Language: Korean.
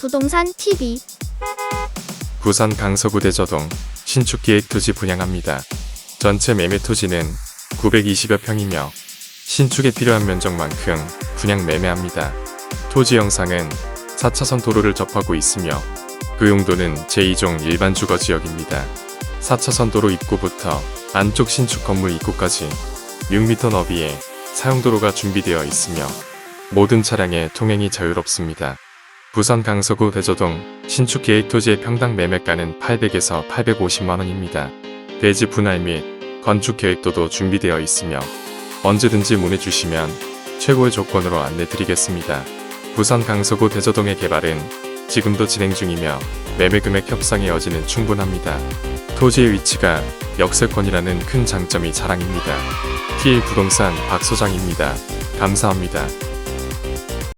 부동산 TV 부산 강서구 대 저동 신축 계획 토지 분양합니다. 전체 매매 토지는 920여 평이며 신축에 필요한 면적만큼 분양 매매합니다. 토지 영상은 4차선 도로를 접하고 있으며 그 용도는 제2종 일반 주거 지역입니다. 4차선 도로 입구부터 안쪽 신축 건물 입구까지 6m 너비의 사용도로가 준비되어 있으며 모든 차량의 통행이 자유롭습니다. 부산 강서구 대저동 신축 계획 토지의 평당 매매가는 800에서 850만 원입니다. 대지 분할 및 건축 계획도도 준비되어 있으며 언제든지 문의 주시면 최고의 조건으로 안내 드리겠습니다. 부산 강서구 대저동의 개발은 지금도 진행 중이며 매매 금액 협상의 여지는 충분합니다. 토지의 위치가 역세권이라는 큰 장점이 자랑입니다. TL 부동산 박 소장입니다. 감사합니다.